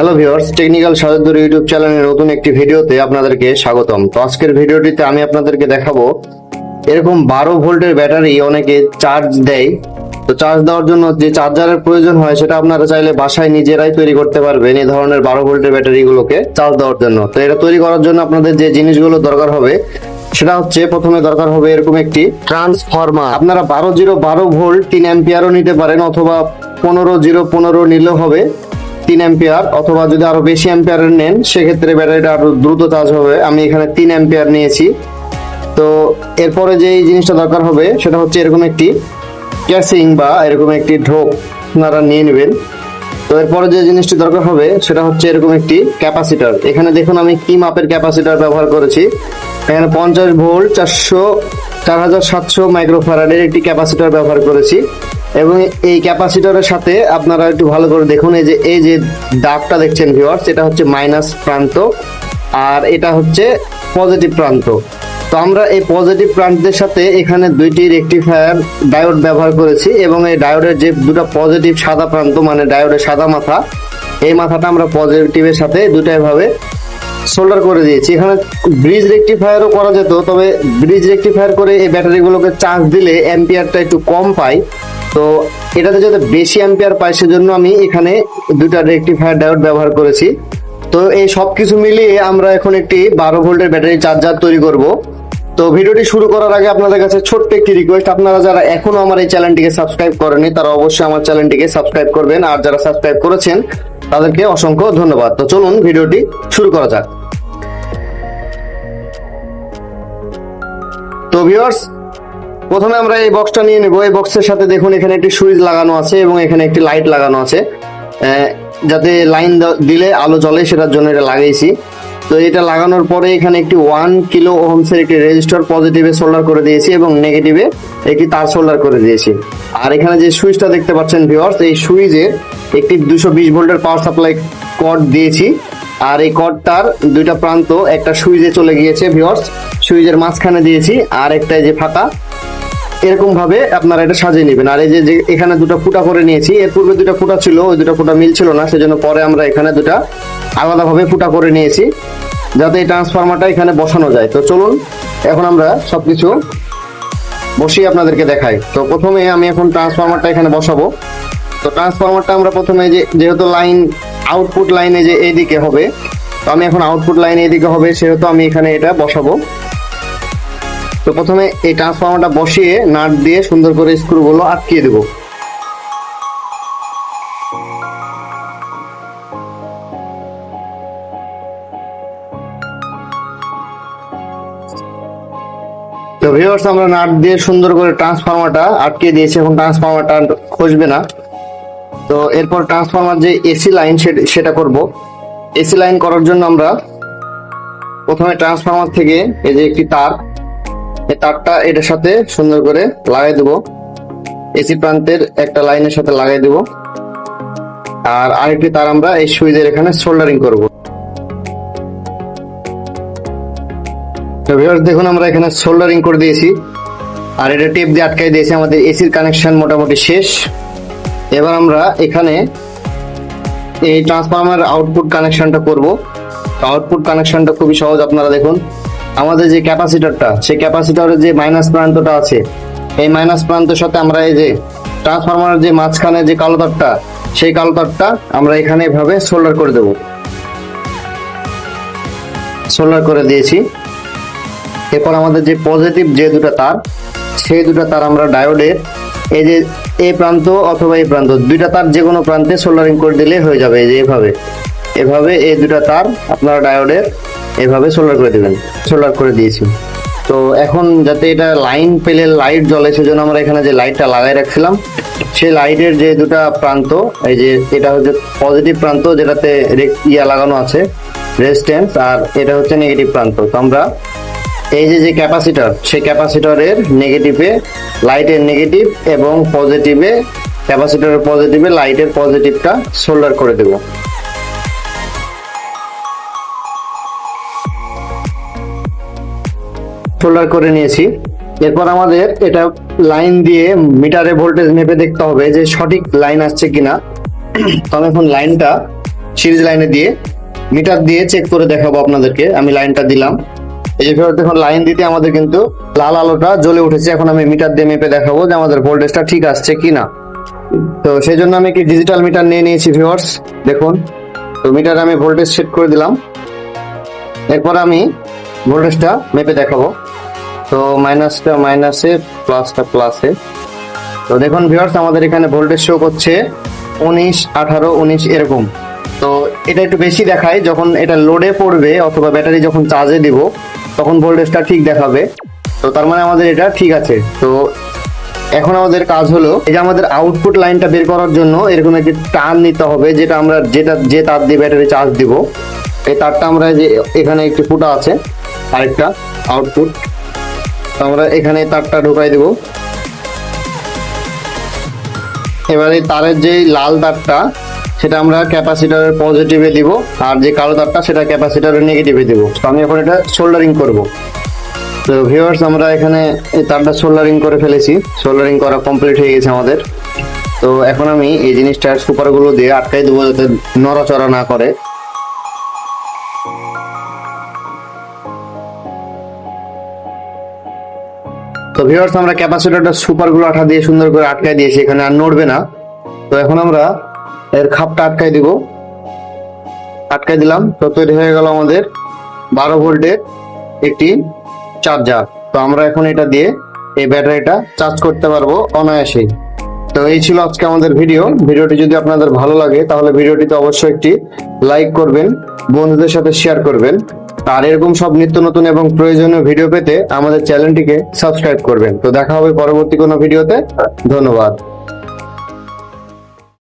Hello viewers technical সাহায্য YouTube চ্যানেলের নতুন একটি ভিডিওতে আপনাদেরকে স্বাগতম। তো আজকের ভিডিওটিতে আমি আপনাদেরকে দেখাবো, এরকম বারো ভোল্টের ব্যাটারি অনেকে চার্জ দেয়। তো চার্জ দেওয়ার জন্য যে চার্জারের প্রয়োজন হয়, সেটা আপনারা চাইলে বাসায় নিজেরাই তৈরি করতে পারবেন এই ধরনের বারো ভোল্টের ব্যাটারিগুলোকে চার্জ দেওয়ার জন্য। তো এটা তৈরি করার জন্য আপনাদের যে জিনিসগুলো দরকার হবে, সেটা হচ্ছে প্রথমে দরকার হবে এরকম একটি ট্রান্সফরমার আপনারা বারো জিরো বারো ভোল্ট তিন অ্যাম্পিয়ারও নিতে পারেন, অথবা পনেরো জিরো পনেরো নিলেও হবে। তিন অ্যাম্পিয়ার অথবা যদি আরও বেশি অ্যাম্পিয়ারের নেন, সেক্ষেত্রে ব্যাটারিটা আরও দ্রুত চার্জ হবে। আমি এখানে তিন অ্যাম্পিয়ার নিয়েছি। তো এরপরে যে জিনিসটা দরকার হবে, সেটা হচ্ছে এরকম একটি ক্যাসিং বা এরকম একটি ঢোক আপনারা নিয়ে নেবেন। তো এরপরে যে জিনিসটি দরকার হবে, সেটা হচ্ছে এরকম একটি ক্যাপাসিটার। এখানে দেখুন আমি কি মাপের ক্যাপাসিটার ব্যবহার করেছি। এখানে পঞ্চাশ ভোল্ট চারশো, চার হাজার সাতশো মাইক্রোফ্যারাডের একটি ক্যাপাসিটার ব্যবহার করেছি। এবং এই ক্যাপাসিটরের সাথে আপনারা একটু ভালো করে দেখুন, এই যে এই যে দাগটা দেখছেন ভিউয়ার্স এটা হচ্ছে মাইনাস প্রান্ত আর এটা হচ্ছে পজিটিভ প্রান্ত। তো আমরা এই পজিটিভ প্রান্তের সাথে এখানে দুইটি রেকটিফায়ার ডায়োড ব্যবহার করেছি এবং এই ডায়োডের যে দুটো পজিটিভ সাদা প্রান্ত মানে ডায়োডের সাদা মাথা, এই মাথাটা আমরা পজিটিভের সাথে দুটাই ভাবে সোল্ডার করে দিয়েছি। এখানে ব্রিজ রেকটিফায়ারও করা যেত, তবে ব্রিজ রেকটিফায়ার করে এই ব্যাটারিগুলোকে চার্জ দিলে অ্যাম্পিয়ারটা একটু কম পাই তো এটাতে যাতে বেশি অ্যাম্পিয়ার পাই সেজন্য আমি এখানে দুটা রেকটিফায়ার ডায়োড ব্যবহার করেছি। তো এই সব কিছু মিলিয়ে আমরা এখন একটি বারো ভোল্টের ব্যাটারি চার্জার তৈরি করব। তো ভিডিওটি শুরু করার আগে আপনাদের কাছে ছোট্ট একটি রিকোয়েস্ট আপনারা যারা এখনও আমার এই চ্যানেলটিকে সাবস্ক্রাইব করেনি তারা অবশ্যই আমার চ্যানেলটিকে সাবস্ক্রাইব করবেন। আর যারা সাবস্ক্রাইব করেছেন, তাদেরকে অসংখ্য ধন্যবাদ। তো চলুন ভিডিওটি শুরু করা যাক। তো ভিউয়ার্স প্রথমে আমরা এই বক্সটা নিয়ে নেব। এই বক্সের সাথে দেখুন, এখানে একটি সুইচ লাগানো আছে এবং এখানে একটি লাইট লাগানো আছে। যাতে লাইন দিলে আলো জ্বলে সেটার জন্য এটা লাগাইছি। তো এটা লাগানোর পরে এখানে একটি ওয়ান কিলো ওহমসের একটি রেজিস্টার পজিটিভে সোল্ডার করে দিয়েছি এবং নেগেটিভে একটি তার সোল্ডার করে দিয়েছি। আর এখানে যে সুইচটা দেখতে পাচ্ছেন ভিওয়ার্স এই সুইচে একটি দুশো বিশ ভোল্টের পাওয়ার সাপ্লাই কর্ড দিয়েছি। আর এই কর্ডটার দুইটা প্রান্ত, একটা সুইচে চলে গিয়েছে ভিউয়ার্স সুইচের মাঝখানে দিয়েছি, আর একটা যে ফাঁকা। এরকম ভাবে আপনারা এটা সাজিয়ে নেবেন। আর এই যে এখানে দুটো ফুটা করে নিয়েছি, এর পূর্বে দুটো ফুটা ছিল, ওই দুটো ফুটা মিলছিল না, সেজন্য পরে আমরা এখানে দুটা আলাদাভাবে ফুটা করে নিয়েছি, যাতে এই ট্রান্সফরমারটা এখানে বসানো যায়। তো চলুন, এখন আমরা সবকিছু বসিয়ে আপনাদেরকে দেখাই। তো প্রথমে আমি এখন ট্রান্সফরমারটা এখানে বসাবো। তো ট্রান্সফরমারটা আমরা প্রথমে যে, যেহেতু লাইন আউটপুট লাইনে যে এইদিকে হবে, তো আমি এখন আউটপুট লাইন এইদিকে হবে, সেহেতু আমি এখানে এটা বসাবো। তো প্রথমে এই ট্রান্সফরমারটা বসিয়ে নাট দিয়ে সুন্দর করে স্ক্রুগুলো আটকিয়ে দেবো। তো ভিউয়ার্স আমরা নাট দিয়ে সুন্দর করে ট্রান্সফরমারটা আটকে দিয়েছি, এখন ট্রান্সফর্মারটা খসবে না। তো এরপর ট্রান্সফর্মার যে এসি লাইন সেটা করব। এসি লাইন করার জন্য আমরা প্রথমে ট্রান্সফর্মার থেকে এই যে একটি তার এই তারটা এটার সাথে সুন্দর করে লাগাই দেবো। এসি প্রান্তের একটা লাইনের সাথে লাগাই দেবো। আর আরেকটি তার আমরা এই সুইচের এখানে সোল্ডারিং করব। দেখুন আমরা এখানে সোল্ডারিং করে দিয়েছি। আর এটা টেপ দিয়ে আটকাই দিয়েছি, আমাদের এসির কানেকশন মোটামুটি শেষ। এবার আমরা এখানে এই ট্রান্সফরমার আউটপুট কানেকশনটা করব। আউটপুট কানেকশনটা খুবই সহজ আপনারা দেখুন। আমাদের যে ক্যাপাসিটরটা, সেই ক্যাপাসিটরের যে মাইনাস প্রান্তটা আছে, এই মাইনাস প্রান্তের সাথে আমরা এই যে ট্রান্সফরমারের যে মাঝখানে যে কালো তারটা সেই কালো তারটা আমরা এখানে এভাবে সোল্ডার করে দেব। সোল্ডার করে দিয়েছি। এরপর আমাদের যে পজিটিভ যে দুটো তার, সেই দুটো তার আমরা ডায়োডের এই যে এই প্রান্ত অথবা এই প্রান্ত, দুইটা তার যে কোনো প্রান্তে সোল্ডারিং করে দিলে হয়ে যাবে এই যে এভাবে। এভাবে এই দুটা তার আপনারা ডায়োডের এভাবে সোল্ডার করে দেবেন সোল্ডার করে দিয়েছি। তো এখন যাতে এটা লাইন পেলে লাইট জ্বলে, সেজন্য আমরা এখানে যে লাইটটা লাগাই রাখছিলাম, সেই লাইটের যে দুটা প্রান্ত, এই যে এটা হচ্ছে পজিটিভ প্রান্ত, যেটাতে ইয়া লাগানো আছে রেজিস্ট্যান্স আর এটা হচ্ছে নেগেটিভ প্রান্ত। তো আমরা এই যে যে ক্যাপাসিটর সেই ক্যাপাসিটরের নেগেটিভে লাইটের নেগেটিভ এবং পজিটিভে ক্যাপাসিটরের পজিটিভে লাইটের পজিটিভটা সোল্ডার করে দেব। সোল্ডার করে নিয়েছি। এরপর আমাদের এটা লাইন দিয়ে মিটারে ভোল্টেজ মেপে দেখতে হবে যে সঠিক লাইন আসছে কিনা। তো আমি এখন লাইনটা সিরিজ লাইনে দিয়ে মিটার দিয়ে চেক করে দেখাবো আপনাদেরকে। আমি লাইনটা দিলাম। এই যে ভিউয়ার্স, দেখুন লাইন দিতে আমাদের কিন্তু লাল আলোটা জ্বলে উঠেছে। এখন আমি মিটার দিয়ে মেপে দেখাবো যে আমাদের ভোল্টেজটা ঠিক আসছে কিনা। তো সেই জন্য আমি কি ডিজিটাল মিটার নিয়ে নিয়েছি ভিউয়ার্স। দেখুন, তো মিটার আমি ভোল্টেজ সেট করে দিলাম। এরপর আমি ভোল্টেজটা মেপে দেখাবো। তো মাইনাসটা মাইনাসে প্লাসটা প্লাসে তো দেখুন ভিউয়ার্স আমাদের এখানে ভোল্টেজ শো করছে উনিশ, আঠারো, উনিশ, এরকম। তো এটা একটু বেশি দেখায় যখন এটা লোডে পড়বে অথবা ব্যাটারি যখন চার্জে দিব, তখন ভোল্টেজটা ঠিক দেখাবে। তো তার মানে আমাদের এটা ঠিক আছে। তো এখন আমাদের কাজ হলো, এই যে আমাদের আউটপুট লাইনটা বের করার জন্য এরকম একটি টান নিতে হবে, যেটা আমরা যেটা, যে তার দিয়ে ব্যাটারি চার্জ দিব। এই তারটা আমরা যে এখানে একটি ফুটা আছে, আরেকটা আউটপুট তো আমরা এখানে তারটা ঢুকাই দেব। এবার তারের যে লাল তারটা, সেটা আমরা ক্যাপাসিটারের পজিটিভে দিব, আর যে কালো তারটা, সেটা ক্যাপাসিটারের নেগেটিভে দিব। তো আমি এখন এটা সোল্ডারিং করব। তো ভিউয়ার্স, আমরা এখানে এই তারটা সোল্ডারিং করে ফেলেছি। সোল্ডারিং করা কমপ্লিট হয়ে গেছে আমাদের। তো এখন আমি এই জিনিসটার সুপারগুলো দিয়ে আটকাই দেবো যাতে নড়াচড়া না করে। তো ভিউয়ার্স আমরা ক্যাপাসিটরটা সুপারগুলো আঠা দিয়ে সুন্দর করে আটকাই দিয়েছি, এখানে আর নড়বে না। তো এখন আমরা এর খাপটা আটকাই দিব। আটকাই দিলাম, তো তৈরি হয়ে গেল আমাদের বারো ভোল্টের একটি চার্জার তো আমরা এখন এটা দিয়ে এই ব্যাটারিটা চার্জ করতে পারব অনায়াসেই। তো এই ছিল আজকে আমাদের ভিডিও ভিডিওটি যদি আপনাদের ভালো লাগে, তাহলে ভিডিওটিতে অবশ্যই একটি লাইক করবেন, বন্ধুদের সাথে শেয়ার করবেন। আর এরকম সব নিত্য নতুন এবং প্রয়োজনীয় ভিডিও পেতে আমাদের চ্যানেলটিকে সাবস্ক্রাইব করবেন। তো দেখা হবে পরবর্তী কোনো ভিডিওতে ধন্যবাদ।